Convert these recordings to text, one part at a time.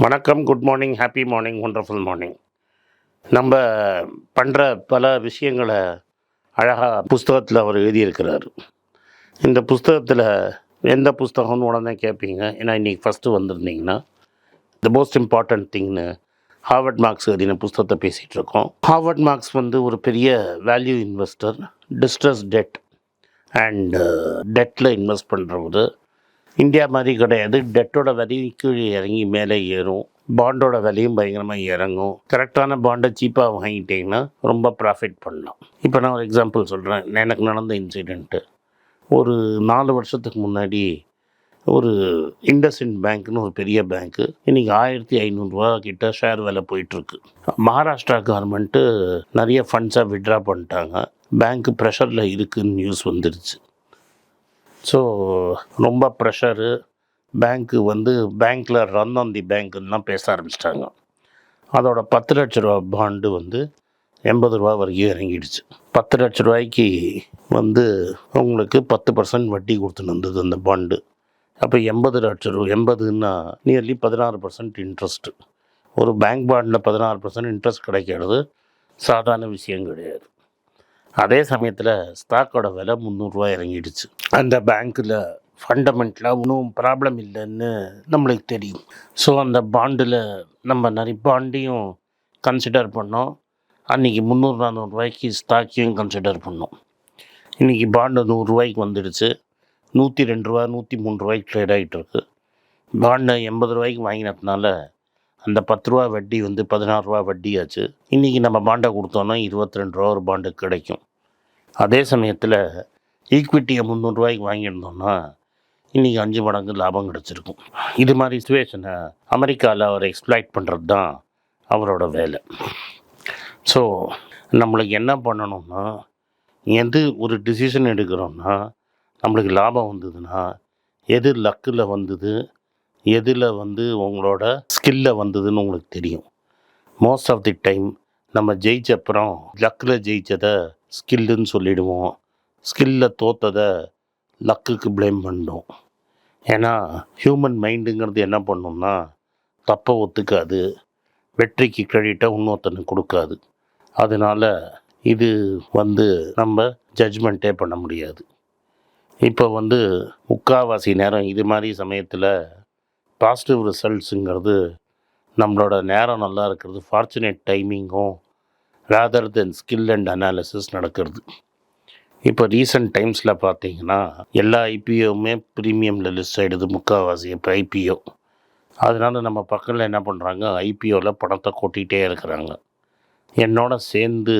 வணக்கம் good morning happy morning wonderful morning நம்ம பண்ணுற பல விஷயங்களை அழகாக புஸ்தகத்தில் அவர் எழுதியிருக்கிறார். இந்த புஸ்தகத்தில் எந்த புஸ்தகம்னு உடனே கேட்பீங்க ஏன்னா இன்றைக்கி ஃபஸ்ட்டு வந்திருந்தீங்கன்னா த மோஸ்ட் இம்பார்ட்டன்ட் திங்னு ஹார்வர்ட் மார்க்ஸ் எழுதின புஸ்தகத்தை பேசிகிட்டு இருக்கோம். ஹார்வர்ட் மார்க்ஸ் வந்து ஒரு பெரிய value investor distress debt and டெட்டில் invest பண்ணுறவர் இந்தியா மாதிரி கிடையாது. டெட்டோட வரி கீழே இறங்கி மேலே ஏறும். பாண்டோட விலையும் பயங்கரமாக இறங்கும். கரெக்டான பாண்டை சீப்பாக வாங்கிட்டிங்கன்னா ரொம்ப ப்ராஃபிட் பண்ணலாம். இப்போ நான் ஒரு எக்ஸாம்பிள் சொல்கிறேன் எனக்கு நடந்த இன்சிடெண்ட்டு ஒரு நாலு வருஷத்துக்கு முன்னாடி ஒரு இண்டஸ்இண்ட் பேங்க்னு ஒரு பெரிய பேங்க்கு இன்றைக்கி ஆயிரத்தி ஐநூறுரூவா கிட்ட ஷேர் விலை போயிட்டுருக்கு. மகாராஷ்டிரா கவர்மெண்ட்டு நிறைய ஃபண்ட்ஸை விட்ரா பண்ணிட்டாங்க. பேங்க்கு ப்ரெஷரில் இருக்குதுன்னு நியூஸ் வந்துடுச்சு ஸோ ரொம்ப ப்ரெஷரு பேங்க்கு வந்து பேங்க்கில் ரன் ஆன் தி பேங்க்குன்னா பேச ஆரம்பிச்சிட்டாங்க. அதோட பத்து லட்ச ரூபா பாண்டு வந்து எண்பது ரூபா வரைக்கும் இறங்கிடுச்சு. பத்து லட்ச ரூபாய்க்கு வந்து உங்களுக்கு பத்து பர்சன்ட் வட்டி கொடுத்துன்னு வந்தது அந்த பாண்டு அப்போ எண்பது லட்ச ரூபா எண்பதுன்னா நியர்லி பதினாறு பர்சன்ட் இன்ட்ரெஸ்ட்டு ஒரு பேங்க் பாண்டில் பதினாறு பர்சன்ட் இன்ட்ரெஸ்ட் கிடைக்கிறது சாதாரண விஷயம் கிடையாது. அதே சமயத்தில் ஸ்டாக்கோட விலை முந்நூறுரூவா இறங்கிடுச்சு. அந்த பேங்க்கில் ஃபண்டமெண்டலாக ஒன்றும் ப்ராப்ளம் இல்லைன்னு நம்மளுக்கு தெரியும். ஸோ அந்த பாண்டில் நம்ம நிறைய பாண்டையும் கன்சிடர் பண்ணோம். அன்றைக்கி முந்நூறு நானூறுரூவாய்க்கு ஸ்டாக்கையும் கன்சிடர் பண்ணோம். இன்றைக்கி பாண்டு நூறுரூவாய்க்கு வந்துடுச்சு. நூற்றி ரெண்டு ரூபா நூற்றி மூணு ரூபாய்க்கு ட்ரேட் ஆகிட்டு இருக்கு. பாண்டை எண்பது ரூபாய்க்கு வாங்கினதுனால அந்த பத்து ரூபா வட்டி வந்து பதினாறு ரூபா வட்டியாச்சு. இன்றைக்கி நம்ம பாண்டை கொடுத்தோன்னா இருபத்தி ரெண்டு ரூபா ஒரு பாண்டு கிடைக்கும். அதே சமயத்தில் ஈக்விட்டியை முந்நூறுரூவாய்க்கு வாங்கியிருந்தோம்னா இன்றைக்கி அஞ்சு மடங்கு லாபம் கிடச்சிருக்கும். இது மாதிரி சுச்சுவேஷனை அமெரிக்காவில் அவர் எக்ஸ்ப்ளாய்ட் பண்ணுறது தான் அவரோட வேலை. ஸோ நம்மளுக்கு என்ன பண்ணணும்னா எது ஒரு டிசிஷன் எடுக்கிறோம்னா நம்மளுக்கு லாபம் வந்ததுன்னா எது லக்கில் வந்தது எதில் வந்து உங்களோட ஸ்கில்ல வந்ததுன்னு உங்களுக்கு தெரியும். மோஸ்ட் ஆஃப் தி டைம் நம்ம ஜெயிச்ச அப்புறம் லக்கில் ஜெயிச்சதை ஸ்கில்லுன்னு சொல்லிடுவோம். ஸ்கில்ல தோத்ததை லக்குக்கு ப்ளேம் பண்ணும் ஏன்னா ஹியூமன் மைண்டுங்கிறது என்ன பண்ணும்னா தப்பை ஒத்துக்காது. வெற்றிக்கு கிரெடிட்டை இன்னொருத்தனுக்கு கொடுக்காது. அதனால் இது வந்து நம்ம ஜட்ஜ்மெண்ட்டே பண்ண முடியாது. இப்போ வந்து முக்காவாசி நேரம் இது மாதிரி சமயத்தில் பாசிட்டிவ் ரிசல்ட்ஸுங்கிறது நம்மளோட நேரம் நல்லா இருக்கிறது fortunate டைமிங்கும் rather than skill and analysis நடக்கிறது. இப்போ ரீசெண்ட் டைம்ஸில் பார்த்தீங்கன்னா எல்லா ஐபிஓவுமே ப்ரீமியமில் லிஸ்ட் ஆகிடுது முக்கால்வாசி இப்போ ஐபிஓ அதனால் நம்ம பக்கத்தில் என்ன பண்ணுறாங்க ஐபிஓவில் பணத்தை கொட்டிகிட்டே இருக்கிறாங்க. என்னோட சேர்ந்து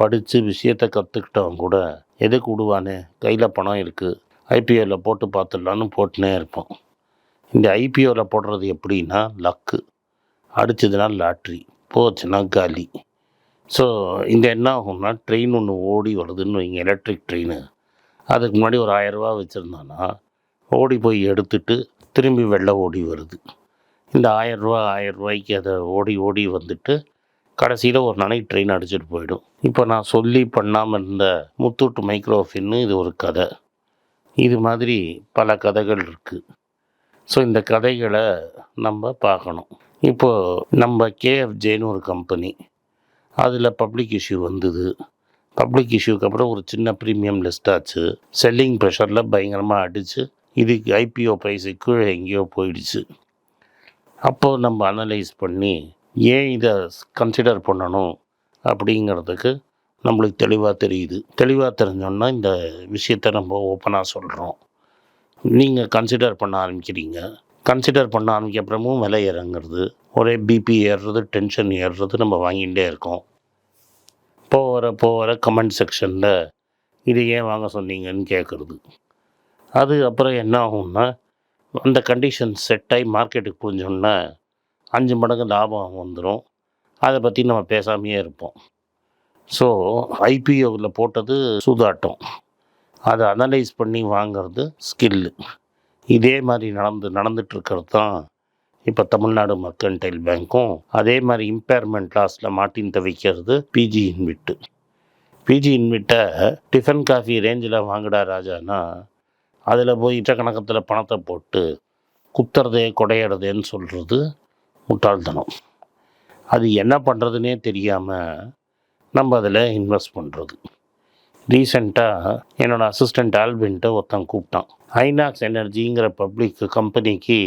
படித்து விஷயத்தை கற்றுக்கிட்டவங்க கூட எதுக்கு விடுவானே? கையில் பணம் இருக்குது ஐபிஓவில் போட்டு பார்த்துடலான்னு போட்டுனே இருப்போம். இந்த ஐபிஓவில் போடுறது எப்படின்னா லக்கு. அடிச்சதுன்னா லாட்ரி போச்சுன்னா காலி. ஸோ இந்த என்ன ஆகும்னா ட்ரெயின் ஒன்று ஓடி வருதுன்னு வைங்க எலக்ட்ரிக் ட்ரெயின் அதுக்கு முன்னாடி ஒரு ஆயரூபா வச்சுருந்தான்னா ஓடி போய் எடுத்துட்டு திரும்பி வெளில ஓடி வருது. இந்த ஆயரூபா ஆயரூபாய்க்கு அதை ஓடி ஓடி வந்துட்டு கடைசியில் ஒரு நாளைக்கு ட்ரெயின் அடிச்சிட்டு போயிடும். இப்போ நான் சொல்லி பண்ணாமல் இருந்த முத்தூட்டு மைக்ரோஃபின்னு இது ஒரு கதை. இது மாதிரி பல கதைகள் இருக்குது ஸோ இந்த கதைகளை நம்ம பார்க்கணும். இப்போது நம்ம கேஎஃப்ஜேன்னு ஒரு கம்பெனி அதில் பப்ளிக் இஷ்யூ வந்தது. பப்ளிக் இஷ்யூக்கு அப்புறம் ஒரு சின்ன ப்ரீமியம் லிஸ்ட் ஆச்சு. செல்லிங் ப்ரெஷரில் பயங்கரமாக அடித்து இதுக்கு ஐபிஓ ப்ரைஸு கீழே எங்கேயோ போயிடுச்சு. அப்போது நம்ம அனலைஸ் பண்ணி ஏன் இதை கன்சிடர் பண்ணணும் அப்படிங்கிறதுக்கு நம்மளுக்கு தெளிவாக தெரியுது. தெளிவாக தெரிஞ்சோன்னா இந்த விஷயத்தை நம்ம ஓப்பனாக சொல்கிறோம் நீங்கள் கன்சிடர் பண்ண ஆரம்பிக்கிறீங்க. கன்சிடர் பண்ண ஆரம்பிக்கப்புறமும் விலை இறங்குறது ஒரே பிபி ஏறுறது டென்ஷன் ஏறுறது நம்ம வாங்கிகிட்டே இருக்கோம். போகிற போகிற கமெண்ட் செக்ஷனில் இது ஏன் வாங்க சொன்னீங்கன்னு கேட்குறது. அது அப்புறம் என்ன ஆகும்னா அந்த கண்டிஷன் செட் ஆகி மார்க்கெட்டுக்கு புரிஞ்சோன்னா அஞ்சு மடங்கு லாபம் வந்துடும் அதை பற்றி நம்ம பேசாமையே இருப்போம். ஸோ ஐபிஓவில் போட்டது சூதாட்டம். அதை அனலைஸ் பண்ணி வாங்கிறது ஸ்கில்லு இதே மாதிரி நடந்து நடந்துட்டுருக்கிறது தான் இப்போ தமிழ்நாடு மர்கன்டைல் பேங்க்கும். அதே மாதிரி இம்பேர்மெண்ட் லாஸில் மாட்டின் தவிக்கிறது பிஜி இன்விட்டு பிஜி இன்விட்டை டிஃபன் காஃபி ரேஞ்சில் வாங்குடா ராஜானா அதில் போய் இட்டக்கணக்கத்தில் பணத்தை போட்டு குத்துறதே கொடையிறதேன்னு சொல்கிறது முட்டாள்தனம். அது என்ன பண்ணுறதுனே தெரியாமல் நம்ம அதில் இன்வெஸ்ட் பண்ணுறது ரீசெண்டாக என்னோடய அசிஸ்டண்ட் ஆல்பின்ட்டு ஒருத்தன் கூப்பிட்டான். ஐநாக்ஸ் எனர்ஜிங்கிற பப்ளிக் கம்பெனிக்கு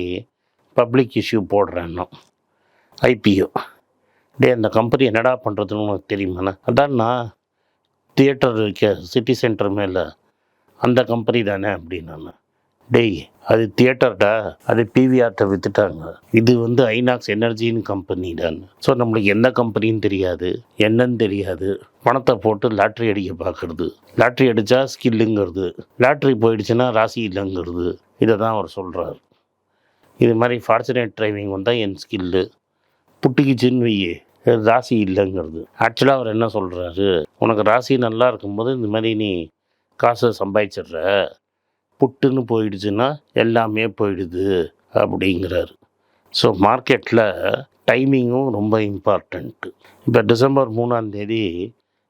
பப்ளிக் இஷ்யூ போடுறேன்னா ஐபிஓ டே அந்த கம்பெனி என்னடா பண்ணுறதுன்னு உனக்கு தெரியுமாண்ணா? அதான் நான் தியேட்டர் இருக்க சிட்டி சென்டர் மேலே அந்த கம்பெனி தானே அப்படின்னாண்ணா. டேய் அது தியேட்டர்டா? அது பிவிஆர்ட்ட விற்றுட்டாங்க இது வந்து ஐநாக்ஸ் எனர்ஜின்னு கம்பெனி ஸோ நம்மளுக்கு எந்த கம்பெனின்னு தெரியாது. என்னன்னு தெரியாது. பணத்தை போட்டு லாட்ரி அடிக்க பார்க்குறது லாட்ரி அடித்தா ஸ்கில்லுங்கிறது லாட்ரி போயிடுச்சுன்னா ராசி இல்லைங்கிறது. இதை தான் அவர் சொல்கிறார் இது மாதிரி ஃபார்ச்சுனேட் டிரைவிங் வந்தால் என் ஸ்கில்லு புட்டுக்குச்சின்னு வையே ராசி இல்லைங்கிறது. ஆக்சுவலாக அவர் என்ன சொல்கிறாரு உனக்கு ராசி நல்லா இருக்கும்போது இந்த மாதிரி நீ காசை சம்பாதிச்சிடுற. புட்டுன்னு போயிடுச்சுன்னா எல்லாமே போயிடுது அப்படிங்கிறாரு. ஸோ மார்க்கெட்டில் டைமிங்கும் ரொம்ப இம்பார்ட்டண்ட்டு இப்போ டிசம்பர் மூணாம் தேதி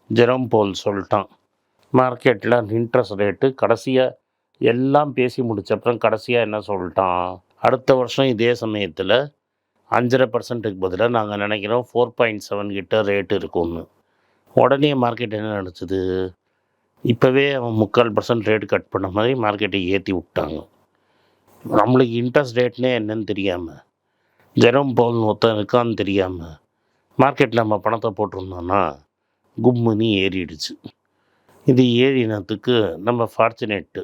ஜெரம் போல் சொல்லிட்டான். மார்க்கெட்டில் இன்ட்ரெஸ்ட் ரேட்டு கடைசியாக எல்லாம் பேசி முடிச்ச அப்புறம் கடைசியாக என்ன சொல்லிட்டான்? அடுத்த வருஷம் இதே சமயத்தில் அஞ்சரை பர்சன்ட்டுக்கு பதிலாக நாங்கள் நினைக்கிறோம் ஃபோர் பாயிண்ட் செவன் கிட்ட ரேட்டு இருக்கும்னு. உடனே மார்க்கெட் என்ன நினச்சிது? இப்போவே அவன் முக்கால் பர்சன்ட் ரேட் கட் பண்ண மாதிரி மார்க்கெட்டை ஏற்றி விட்டாங்க. நம்மளுக்கு இன்ட்ரெஸ்ட் ரேட்னே என்னன்னு தெரியாமல் ஜெரம் பவுல் ஒருத்தன் இருக்கான்னு தெரியாமல் மார்க்கெட்டில் நம்ம பணத்தை போட்டிருந்தோன்னா கும்முன்னு ஏறிடுச்சு. இது ஏறினதுக்கு நம்ம ஃபார்ச்சுனேட்டு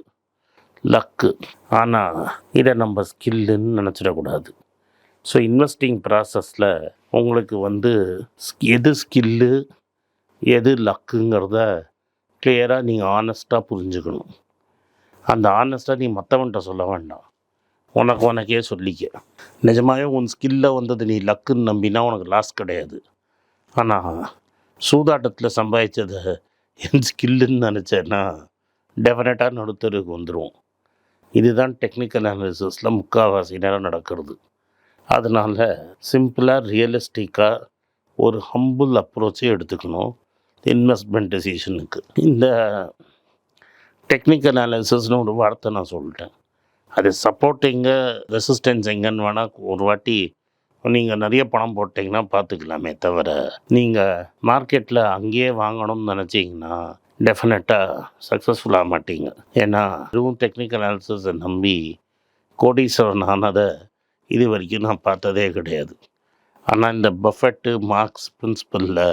லக்கு ஆனால் இதை நம்ம ஸ்கில்லுன்னு நினச்சிடக்கூடாது. ஸோ இன்வெஸ்டிங் ப்ராசஸில் உங்களுக்கு வந்து எது ஸ்கில்லு எது லக்குங்கிறத கிளியராக நீங்கள் ஆனஸ்ட்டாக புரிஞ்சுக்கணும். அந்த ஆனஸ்ட்டாக நீ மற்றவன்கிட்ட சொல்ல வேண்டாம். உனக்கு உனக்கே சொல்லிக்க. நிஜமாவே உன் ஸ்கில்ல வந்தது நீ லக்குன்னு நம்பினா உனக்கு லாஸ் கிடையாது. ஆனால் சூதாட்டத்தில் சம்பாதிச்சதை என் ஸ்கில்லுன்னு நினச்சேன்னா டெஃபினட்டாக நடுத்தருக்கு வந்துடும் இதுதான் டெக்னிக்கல் அனாலிசிஸில் முக்கால்வாசி நேரம் நடக்கிறது. அதனால் சிம்பிளாக ரியலிஸ்டிக்காக ஒரு ஹம்புல் அப்ரோச்சே எடுத்துக்கணும். இன்வெஸ்ட்மெண்ட் டெசிஷனுக்கு இந்த டெக்னிக்கல் அனாலிசிஸ்னு ஒரு வார்த்தை நான் சொல்லிட்டேன். அது சப்போர்ட் எங்கே ரெசிஸ்டன்ஸ் எங்கன்னு வேணால் ஒரு வாட்டி நீங்கள் நிறைய பணம் போட்டிங்கன்னா பார்த்துக்கலாமே தவிர நீங்கள் மார்க்கெட்டில் அங்கேயே வாங்கணும்னு நினச்சிங்கன்னா டெஃபினட்டாக சக்ஸஸ்ஃபுல் ஆக மாட்டீங்க. ஏன்னா இதுவும் டெக்னிக்கல் அனாலிசிஸை நம்பி கோடீஸ்வரன் ஆனதை இது வரைக்கும் நான் பார்த்ததே கிடையாது. ஆனால் இந்த பஃபெட்டு மார்க்ஸ் பிரின்சிபலில்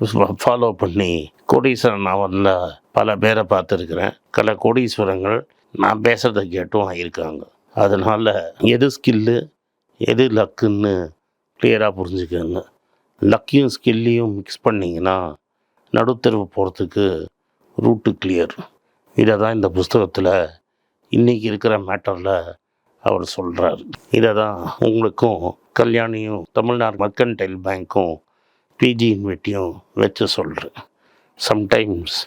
ஃபாலோ பண்ணி கோடீஸ்வரன் நாவலில் பல பேரை பார்த்துருக்குறேன். பல கோடீஸ்வரங்கள் நான் பேசுகிறத கேட்டும் ஆகியிருக்காங்க அதனால் எது ஸ்கில்லு எது லக்குன்னு கிளியராக புரிஞ்சுக்கோங்க. லக்கையும் ஸ்கில்லையும் மிக்ஸ் பண்ணிங்கன்னா நடுத்தருவு போகிறதுக்கு ரூட்டு கிளியர் இதை தான் இந்த புஸ்தகத்தில் இன்றைக்கி இருக்கிற மேட்டரில் அவர் சொல்கிறார் இதை தான் உங்களுக்கும் கல்யாணியும் தமிழ்நாடு மர்கன்டைல் பேங்க்கும் பிஜி இன்வெட்டியும் வச்சு சொல்கிறேன் சம்டைம்ஸ்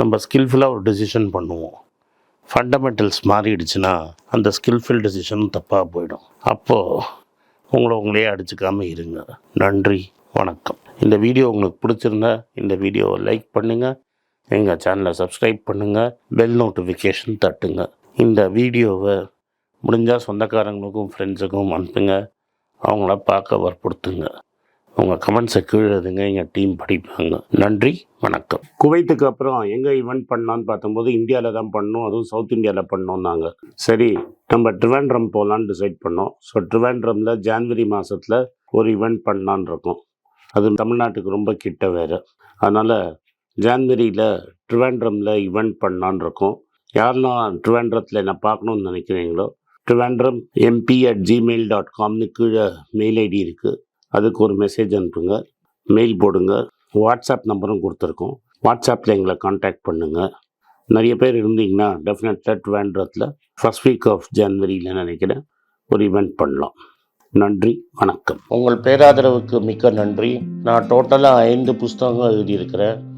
நம்ம ஸ்கில்ஃபுல்லாக ஒரு டெசிஷன் பண்ணுவோம். ஃபண்டமெண்டல்ஸ் மாறிடுச்சுன்னா அந்த ஸ்கில்ஃபுல் டெசிஷனும் தப்பாக போயிடும். அப்போது உங்களை உங்களையே அடிச்சுக்காமல் இருங்க. நன்றி வணக்கம். இந்த வீடியோ உங்களுக்கு பிடிச்சிருந்தா இந்த வீடியோவை லைக் பண்ணுங்கள் எங்கள் சேனலை சப்ஸ்கிரைப் பண்ணுங்கள் பெல் நோட்டிஃபிகேஷன் தட்டுங்க. இந்த வீடியோவை முடிஞ்சால் சொந்தக்காரங்களுக்கும் ஃப்ரெண்ட்ஸுக்கும் அனுப்புங்க. அவங்கள பார்க்க வற்புறுத்துங்க. உங்கள் கமெண்ட்ஸை கீழே எழுதுங்க எங்கள் டீம் படிப்பாங்க. நன்றி வணக்கம். குவைத்துக்கு அப்புறம் எங்கே ஈவெண்ட் பண்ணலான்னு பார்த்தம்போது இந்தியாவில் தான் பண்ணோம். அதுவும் சவுத் இந்தியாவில் பண்ணோம்னாங்க சரி நம்ம ட்ரிவாண்ட்ரம் போகலான்னு டிசைட் பண்ணோம். ஸோ ட்ரிவாண்ட்ரமில் ஜான்வரி மாதத்தில் ஒரு ஈவெண்ட் பண்ணலான்னு இருக்கோம். அது தமிழ்நாட்டுக்கு ரொம்ப கிட்ட வேறு. அதனால் ஜான்வரியில் ட்ரிவாண்ட்ரமில் இவெண்ட் பண்ணலான்னு இருக்கோம். யாரெல்லாம் ட்ரிவாண்ட்ரத்தில் என்ன பார்க்கணுன்னு நினைக்கிறீங்களோ Trivandrum MP at Gmail dot காம்னு கீழே மெயில் ஐடி இருக்குது அதுக்கு ஒரு மெசேஜ் அனுப்புங்க. மெயில் போடுங்க. வாட்ஸ்அப் நம்பரும் கொடுத்துருக்கோம். வாட்ஸ்அப்பில் எங்களை காண்டாக்ட் பண்ணுங்கள் நிறைய பேர் இருந்தீங்கன்னா டெஃபினட்டாக ட்ரிவாண்ட்ரத்தில் ஃபர்ஸ்ட் வீக் ஆஃப் ஜனவரியில் நினைக்கிறேன் ஒரு ஈவெண்ட் பண்ணலாம். நன்றி வணக்கம். உங்கள் பேராதரவுக்கு மிக்க நன்றி. நான் டோட்டலாக ஐந்து புஸ்தகங்கள் எழுதியிருக்கிறேன்.